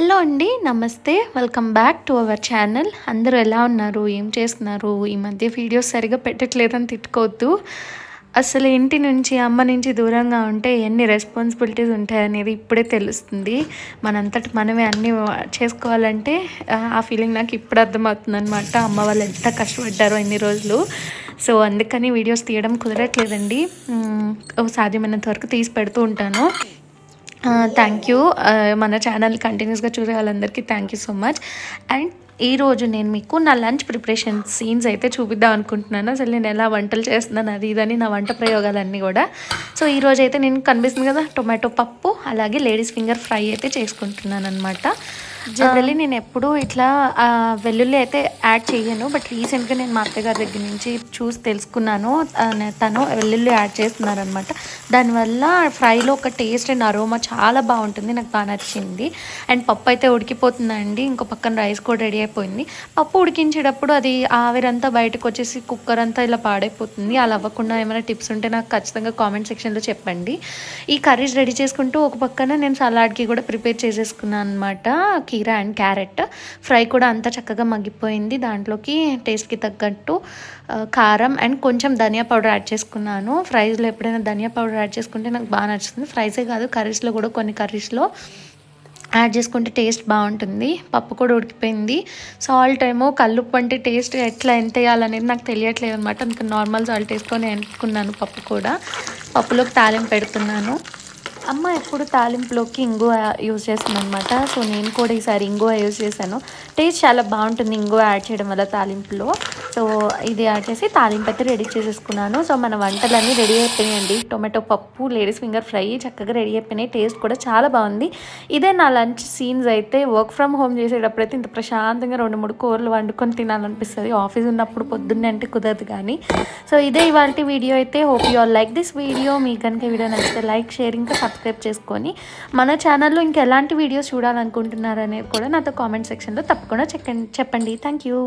Hello అండి నమస్తే. Welcome back to our channel అందరూ ఎలా ఉన్నారు? ఏం చేస్తున్నారు? ఈ మధ్య వీడియోస్ సరిగా పెట్టట్లేదని తిట్టుకోవద్దు. అసలు ఇంటి నుంచి అమ్మ నుంచి దూరంగా ఉంటే ఎన్ని రెస్పాన్సిబిలిటీస్ ఉంటాయనేది ఇప్పుడే తెలుస్తుంది. మనంతటి మనమే అన్నీ చేసుకోవాలంటే ఆ ఫీలింగ్ నాకు ఇప్పుడు అర్థమవుతుంది అనమాట అమ్మ వాళ్ళు ఎంత కష్టపడ్డారో ఎన్ని రోజులు. సో అందుకని వీడియోస్ తీయడం కుదరట్లేదండి. సాధ్యమైనంత వరకు తీసి పెడుతూ ఉంటాను. Uh, థ్యాంక్ యూ uh, మన ఛానల్ కంటిన్యూస్గా చూసే వాళ్ళందరికీ thank you so much and ఈరోజు నేను మీకు నా లంచ్ ప్రిపరేషన్ సీన్స్ అయితే చూపిద్దాం అనుకుంటున్నాను. అసలు నేను ఎలా వంటలు చేస్తున్నాను అది ఇదని నా వంట ప్రయోగాలన్నీ కూడా. సో ఈరోజు అయితే నేను కనిపిస్తుంది కదా టొమాటో పప్పు అలాగే లేడీస్ ఫింగర్ ఫ్రై అయితే చేసుకుంటున్నాను అనమాట జనరల్లీ నేను ఎప్పుడూ ఇట్లా వెల్లుల్లి అయితే యాడ్ చేయను బట్ రీసెంట్గా నేను మా అత్తగారి దగ్గర నుంచి చూసి తెలుసుకున్నాను. తను వెల్లుల్లి యాడ్ చేస్తున్నారనమాట దానివల్ల ఫ్రైలో ఒక టేస్ట్ అండ్ అరోమా చాలా బాగుంటుంది. నాకు బాగా నచ్చింది. అండ్ పప్పు అయితే ఉడికిపోతుందండి. ఇంకో పక్కన రైస్ కూడా రెడీ అయిపోయింది. పప్పు ఉడికించేటప్పుడు అది ఆవిరంతా బయటకు వచ్చేసి కుక్కర్ అంతా ఇలా పాడైపోతుంది. అలా అవ్వకుండా ఏమైనా టిప్స్ ఉంటే నాకు ఖచ్చితంగా కామెంట్ సెక్షన్లో చెప్పండి. ఈ కర్రీస్ రెడీ చేసుకుంటూ ఒక పక్కన నేను సలాడ్కి కూడా ప్రిపేర్ చేసేసుకున్నాను అనమాట కీరా అండ్ క్యారెట్. ఫ్రై కూడా అంత చక్కగా మగ్గిపోయింది. దాంట్లోకి టేస్ట్కి తగ్గట్టు కారం అండ్ కొంచెం ధనియా పౌడర్ యాడ్ చేసుకున్నాను. ఫ్రైస్లో ఎప్పుడైనా ధనియా పౌడర్ యాడ్ చేసుకుంటే నాకు బాగా నచ్చుతుంది. ఫ్రైసే కాదు కర్రీస్లో కూడా కొన్ని కర్రీస్లో యాడ్ చేసుకుంటే టేస్ట్ బాగుంటుంది. పప్పు కూడా ఉడికిపోయింది. సాల్ట్ ఏమో కల్లుప్పు అంటే టేస్ట్ ఎట్లా ఎంత వేయాలనేది నాకు తెలియట్లేదు అనమాట అందుకని నార్మల్ సాల్ట్ వేసుకొని ఎంటుకున్నాను పప్పు కూడా. పప్పులోకి తాలింపు పెడుతున్నాను. అమ్మ ఎప్పుడు తాలింపులోకి ఇంగువ యూజ్ చేస్తుంది అనమాట సో నేను కూడా ఈసారి ఇంగువ యూజ్ చేశాను. టేస్ట్ చాలా బాగుంటుంది ఇంగువ యాడ్ చేయడం వల్ల తాలింపులో. సో ఇది యాడ్ చేసి తాలింపు అయితే రెడీ చేసేసుకున్నాను. సో మన వంటలన్నీ రెడీ అయిపోయినాయండి. టొమాటో పప్పు లేడీస్ ఫింగర్ ఫ్రై చక్కగా రెడీ అయిపోయినాయి. టేస్ట్ కూడా చాలా బాగుంది. ఇదే నా లంచ్ సీన్స్ అయితే వర్క్ ఫ్రమ్ హోమ్ చేసేటప్పుడు అయితే ఇంత ప్రశాంతంగా రెండు మూడు కూరలు వండుకొని తినాలనిపిస్తుంది. ఆఫీస్ ఉన్నప్పుడు పొద్దున్నే అంటే కుదరదు కానీ. సో ఇదే ఇవాళ వీడియో అయితే. Hope you all like this video మీకు కనుక వీడియో నచ్చితే లైక్ షేర్ ఇంకా సబ్స్క్రైబ్ చేసుకొని మన ఛానల్లో ఇంకా ఎలాంటి వీడియోస్ చూడాలనుకుంటున్నారనేది కూడా నాతో కామెంట్ సెక్షన్లో తప్పకుండా చెప్పండి. Thank you